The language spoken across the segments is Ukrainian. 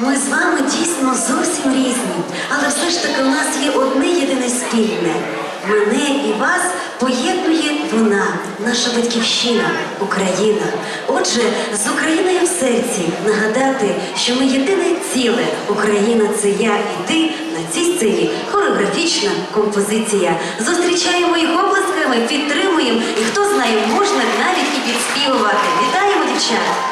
Ми з вами дійсно зовсім різні, але все ж таки у нас є одне єдине спільне. Мене і вас поєднує вона, наша батьківщина, Україна. Отже, з Україною в серці нагадати, що ми єдине ціле. Україна це я і ти на цій сцені хореографічна композиція. Зустрічаємо їх оплесками, підтримуємо, і хто знає, можна навіть і підспівувати. Вітаємо дівчат!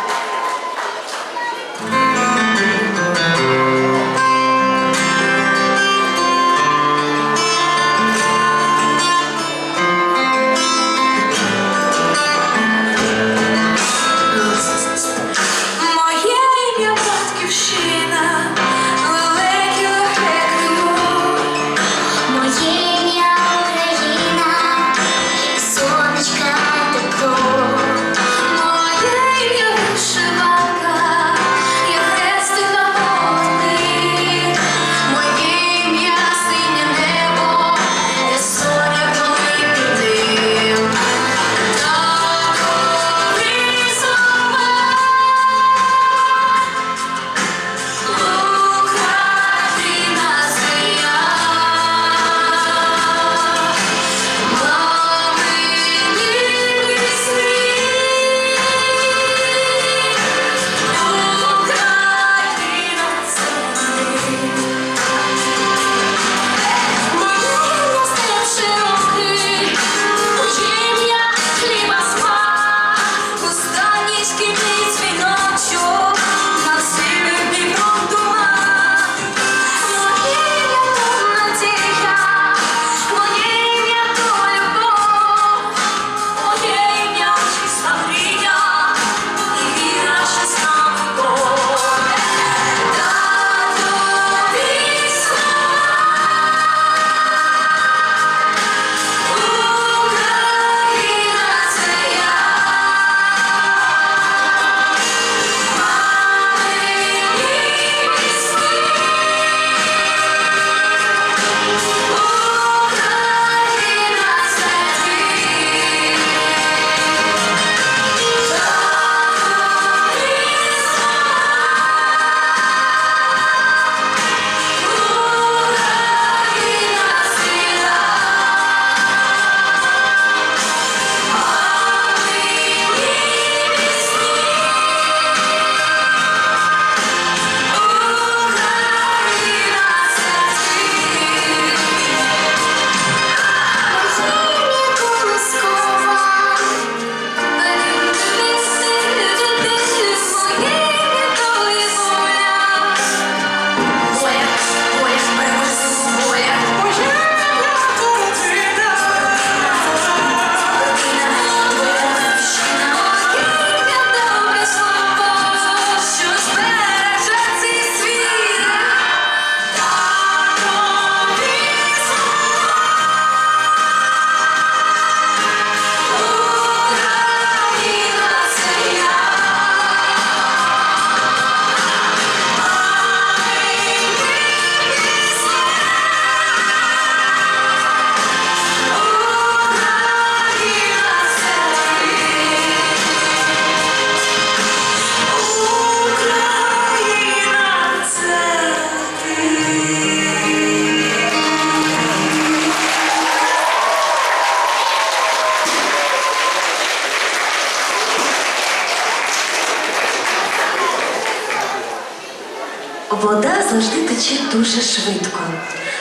Вода завжди тече дуже швидко.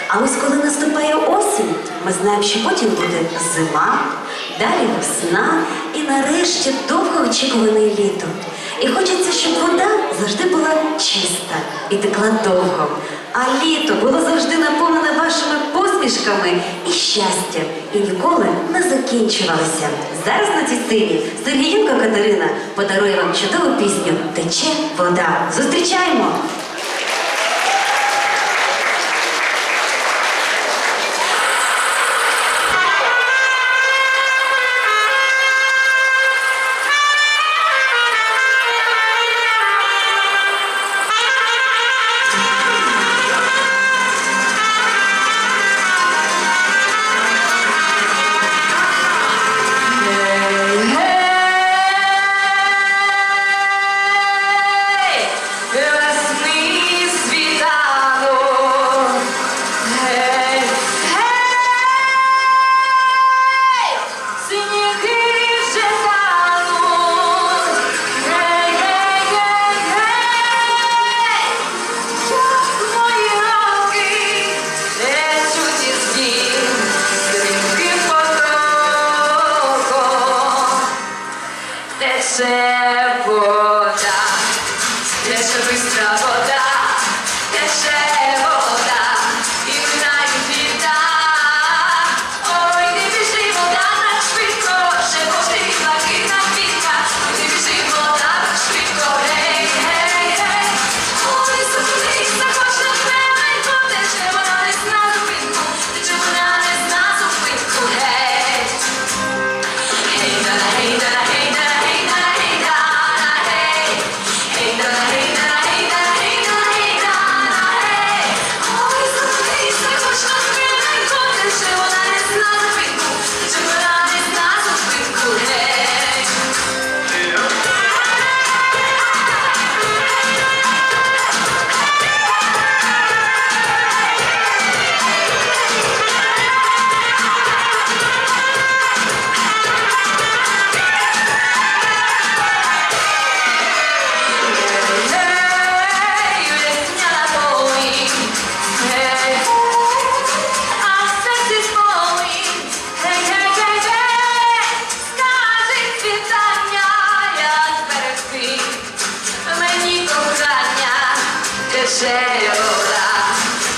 А ось коли наступає осінь, ми знаємо, що потім буде зима, далі весна і нарешті довгоочікуване літо. І хочеться, щоб вода завжди була чиста і текла довго. А літо було завжди наповнене вашими посмішками і щастям, і ніколи не закінчувалося. Зараз на цій сцені Сергієнко Катерина подарує вам чудову пісню Тече вода. Зустрічаємо!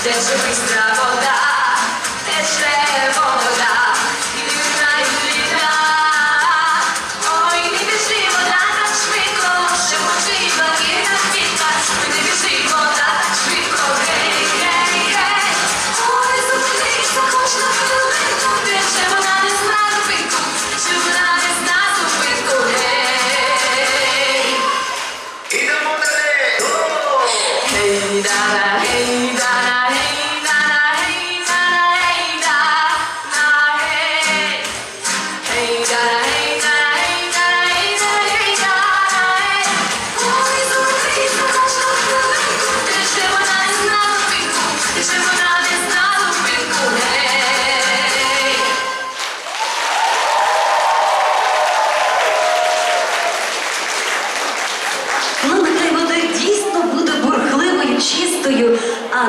Тече бистра вода, тече вода, і минають літа. Ой, не біжи, вода так швидко, ще може і блакитна квітка. Не біжи, вода так швидко, гей, гей, гей. Ой, зупинися, хоч на хвилинку, тече вода не зна зупинку, тече вода не зна зупинку, гей. Ідемо далі!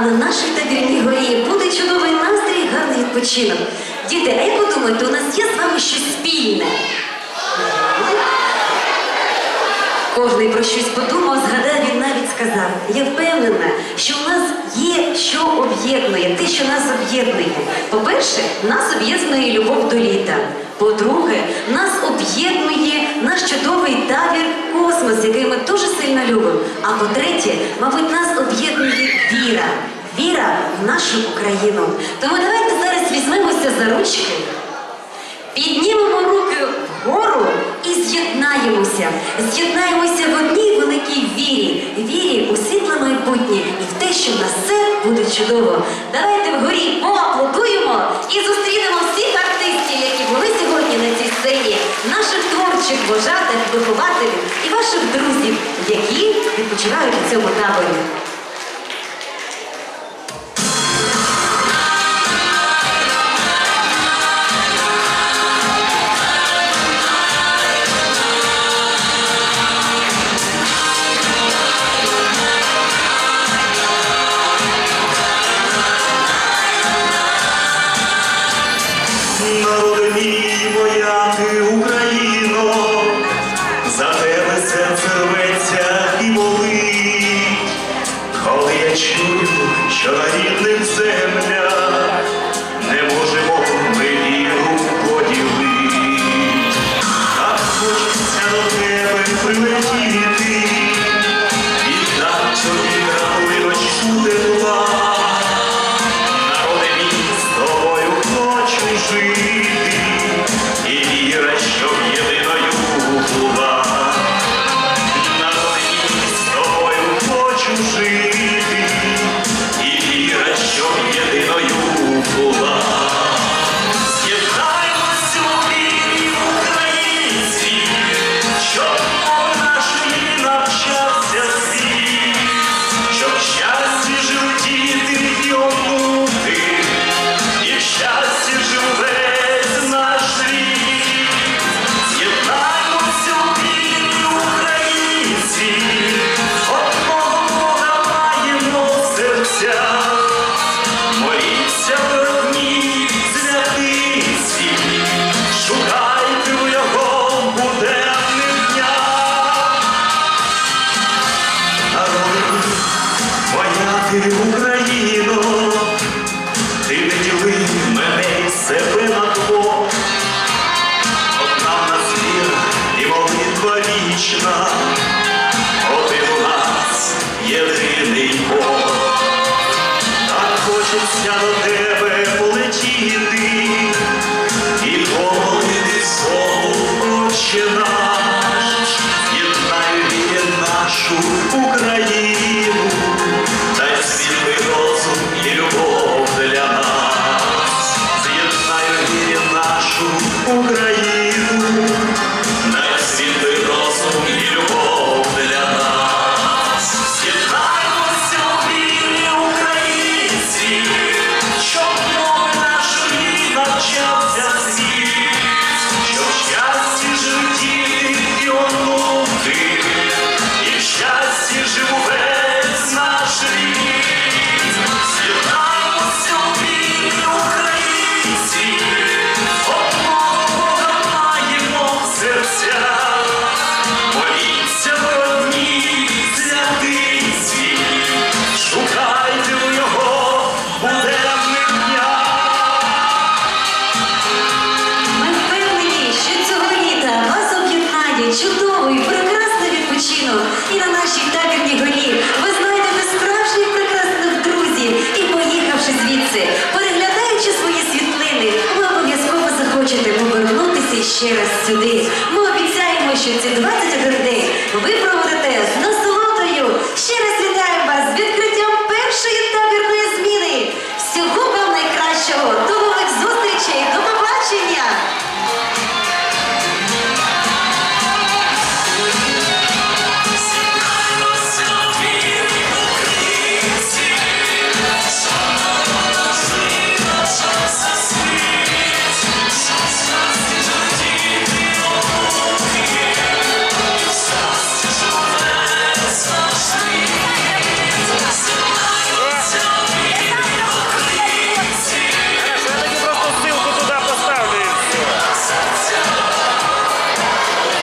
На нашій табірній горі буде чудовий настрій, гарний відпочинок. Діти, а як ви думаєте, у нас є з вами щось спільне? Кожний про щось подумав, згадав, він навіть сказав. Я впевнена, що у нас є що об'єднує, те, що нас об'єднує. По-перше, нас об'єднує любов до літа. По-друге, нас об'єднує наш чудовий табір космос, який ми дуже сильно любимо. А по-третє, мабуть, нас об'єднує віра. Віра в нашу Україну. Тому давайте зараз візьмемося за ручки. Піднімемо руки вгору і з'єднаємося. З'єднаємося в одній великій вірі. Вірі у світле майбутнє і в те, що в нас все буде чудово. Давайте вгорі поаплодуємо і зустрінемо всіх артистів, які були сьогодні на цій сцені, наших творчих вожатих, вихователів і ваших друзів, які відпочивають у цьому таборі. Що на рідних Ele ще раз сюди. Ми обіцяємо, що ці 21 гордей ви проведете з нас.